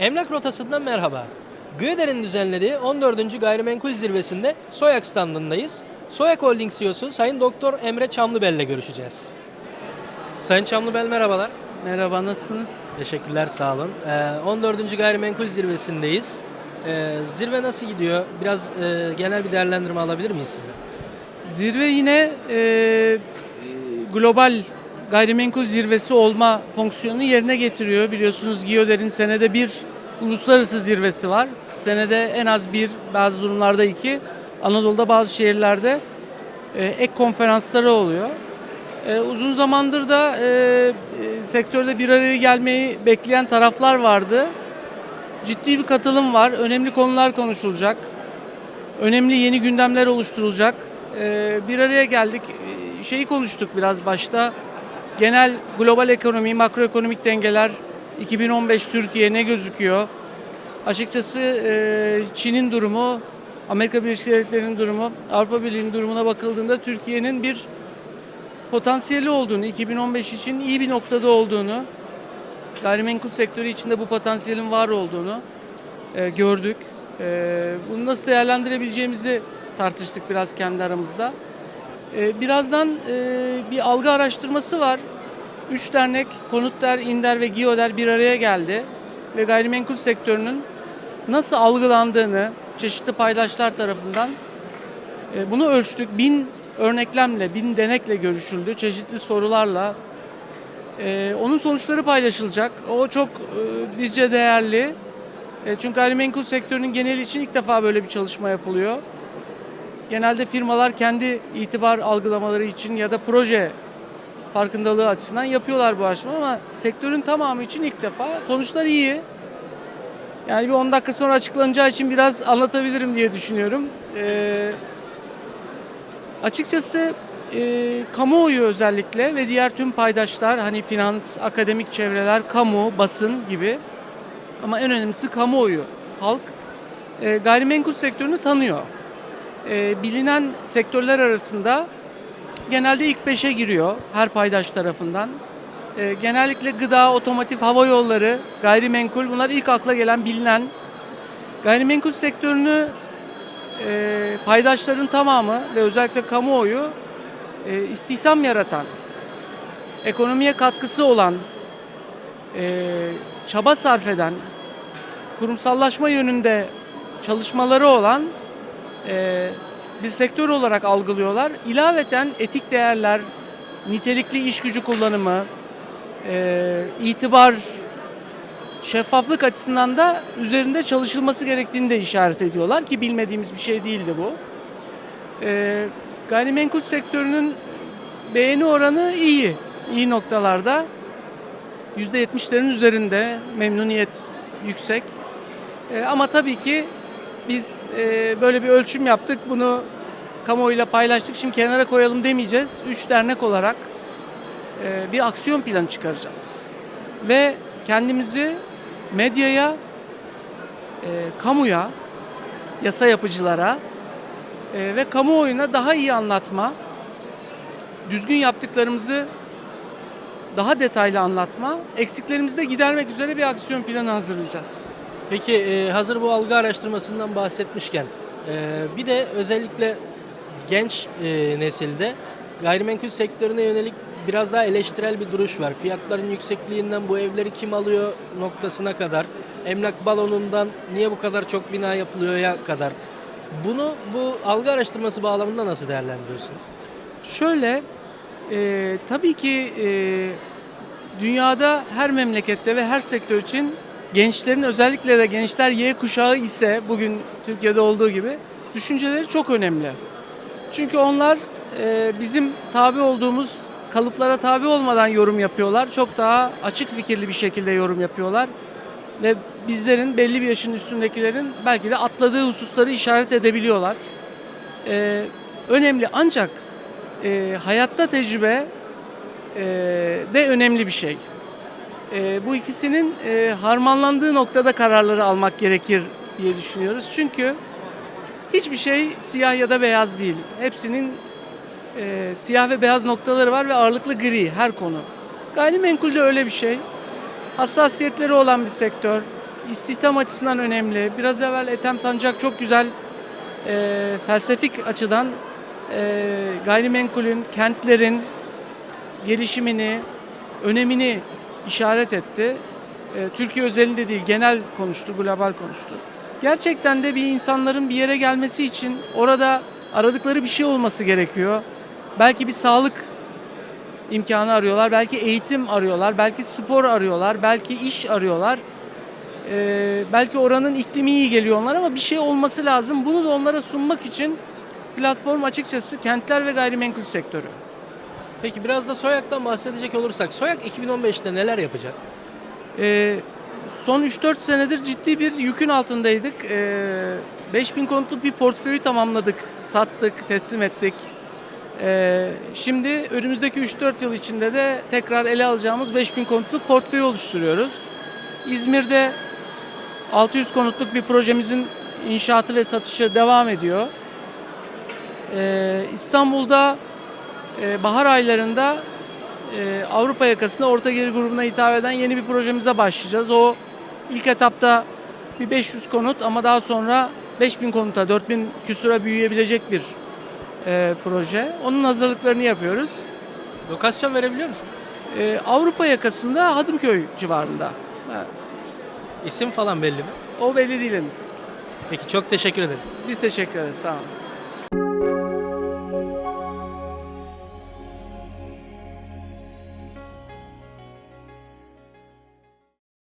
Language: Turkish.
Emlak Rotası'ndan merhaba. Göder'in düzenlediği 14. Gayrimenkul Zirvesi'nde Soyak standındayız. Soyak Holding CEO'su Sayın Doktor Emre Çamlıbel ile görüşeceğiz. Sayın Çamlıbel merhabalar. Merhaba, nasılsınız? Teşekkürler, sağ olun. Ee, 14. Gayrimenkul Zirvesi'ndeyiz. Ee, zirve nasıl gidiyor? Biraz e, genel bir değerlendirme alabilir miyiz sizden? Zirve yine e, global gayrimenkul zirvesi olma fonksiyonunu yerine getiriyor. Biliyorsunuz Giyoder'in senede bir uluslararası zirvesi var. Senede en az bir, bazı durumlarda iki. Anadolu'da bazı şehirlerde e, ek konferansları oluyor. E, uzun zamandır da e, sektörde bir araya gelmeyi bekleyen taraflar vardı. Ciddi bir katılım var. Önemli konular konuşulacak. Önemli yeni gündemler oluşturulacak. Bir araya geldik. Şeyi konuştuk biraz başta. Genel global ekonomi, makroekonomik dengeler 2015 Türkiye ne gözüküyor? Açıkçası e, Çin'in durumu, Amerika Birleşik Devletleri'nin durumu, Avrupa Birliği'nin durumuna bakıldığında Türkiye'nin bir potansiyeli olduğunu, 2015 için iyi bir noktada olduğunu, gayrimenkul sektörü içinde bu potansiyelin var olduğunu e, gördük. E, bunu nasıl değerlendirebileceğimizi tartıştık biraz kendi aramızda. E, birazdan e, bir algı araştırması var. Üç dernek, Konutder, İnder ve Giyoder bir araya geldi. Ve gayrimenkul sektörünün nasıl algılandığını çeşitli paydaşlar tarafından e, bunu ölçtük. Bin örneklemle, bin denekle görüşüldü. Çeşitli sorularla, ee, onun sonuçları paylaşılacak. O çok e, bizce değerli. E, çünkü gayrimenkul sektörünün geneli için ilk defa böyle bir çalışma yapılıyor. Genelde firmalar kendi itibar algılamaları için ya da proje farkındalığı açısından yapıyorlar bu araştırma ama sektörün tamamı için ilk defa. Sonuçlar iyi. Yani bir 10 dakika sonra açıklanacağı için biraz anlatabilirim diye düşünüyorum. Ee, açıkçası e, kamuoyu özellikle ve diğer tüm paydaşlar hani finans, akademik çevreler, kamu, basın gibi ama en önemlisi kamuoyu, halk e, gayrimenkul sektörünü tanıyor. E, bilinen sektörler arasında genelde ilk beşe giriyor her paydaş tarafından. E, genellikle gıda, otomotiv, hava yolları, gayrimenkul bunlar ilk akla gelen bilinen. Gayrimenkul sektörünü e, paydaşların tamamı ve özellikle kamuoyu e, istihdam yaratan, ekonomiye katkısı olan, e, çaba sarf eden, kurumsallaşma yönünde çalışmaları olan e, bir sektör olarak algılıyorlar. İlaveten etik değerler, nitelikli iş gücü kullanımı, e, itibar, şeffaflık açısından da üzerinde çalışılması gerektiğini de işaret ediyorlar ki bilmediğimiz bir şey değildi bu. E, gayrimenkul sektörünün beğeni oranı iyi, iyi noktalarda. %70'lerin üzerinde memnuniyet yüksek. E, ama tabii ki biz e, böyle bir ölçüm yaptık. Bunu kamuoyuyla paylaştık. Şimdi kenara koyalım demeyeceğiz. Üç dernek olarak e, bir aksiyon planı çıkaracağız. Ve kendimizi medyaya, e, kamuya, yasa yapıcılara e, ve kamuoyuna daha iyi anlatma, düzgün yaptıklarımızı daha detaylı anlatma, eksiklerimizi de gidermek üzere bir aksiyon planı hazırlayacağız. Peki e, hazır bu algı araştırmasından bahsetmişken e, bir de özellikle genç e, nesilde gayrimenkul sektörüne yönelik biraz daha eleştirel bir duruş var. Fiyatların yüksekliğinden bu evleri kim alıyor noktasına kadar, emlak balonundan niye bu kadar çok bina yapılıyor ya kadar. Bunu bu algı araştırması bağlamında nasıl değerlendiriyorsunuz? Şöyle, e, tabii ki e, dünyada her memlekette ve her sektör için gençlerin özellikle de gençler Y kuşağı ise bugün Türkiye'de olduğu gibi düşünceleri çok önemli. Çünkü onlar e, bizim tabi olduğumuz kalıplara tabi olmadan yorum yapıyorlar. Çok daha açık fikirli bir şekilde yorum yapıyorlar. Ve bizlerin belli bir yaşın üstündekilerin belki de atladığı hususları işaret edebiliyorlar. E, önemli ancak e, hayatta tecrübe e, de önemli bir şey. E, bu ikisinin e, harmanlandığı noktada kararları almak gerekir diye düşünüyoruz. Çünkü hiçbir şey siyah ya da beyaz değil. Hepsinin e, siyah ve beyaz noktaları var ve ağırlıklı gri her konu. Gayrimenkul de öyle bir şey. Hassasiyetleri olan bir sektör. istihdam açısından önemli. Biraz evvel Ethem Sancak çok güzel e, felsefik açıdan e, gayrimenkulün, kentlerin gelişimini, önemini işaret etti. E, Türkiye özelinde değil, genel konuştu, global konuştu. Gerçekten de bir insanların bir yere gelmesi için orada aradıkları bir şey olması gerekiyor. Belki bir sağlık imkanı arıyorlar, belki eğitim arıyorlar, belki spor arıyorlar, belki iş arıyorlar. Ee, belki oranın iklimi iyi geliyor onlara ama bir şey olması lazım. Bunu da onlara sunmak için platform açıkçası kentler ve gayrimenkul sektörü. Peki biraz da Soyak'tan bahsedecek olursak Soyak 2015'te neler yapacak? Ee, son 3-4 senedir ciddi bir yükün altındaydık. Ee, 5000 konutluk bir portföyü tamamladık, sattık, teslim ettik. Ee, şimdi önümüzdeki 3-4 yıl içinde de tekrar ele alacağımız 5000 konutluk portföyü oluşturuyoruz. İzmir'de 600 konutluk bir projemizin inşaatı ve satışı devam ediyor. Ee, İstanbul'da bahar aylarında e, Avrupa yakasında orta gelir grubuna hitap eden yeni bir projemize başlayacağız. O ilk etapta bir 500 konut ama daha sonra 5000 konuta, 4000 küsura büyüyebilecek bir e, proje. Onun hazırlıklarını yapıyoruz. Lokasyon verebiliyor musun? E, Avrupa yakasında Hadımköy civarında. Ha, İsim falan belli mi? O belli değil henüz. Peki çok teşekkür ederim. Biz teşekkür ederiz. Sağ olun.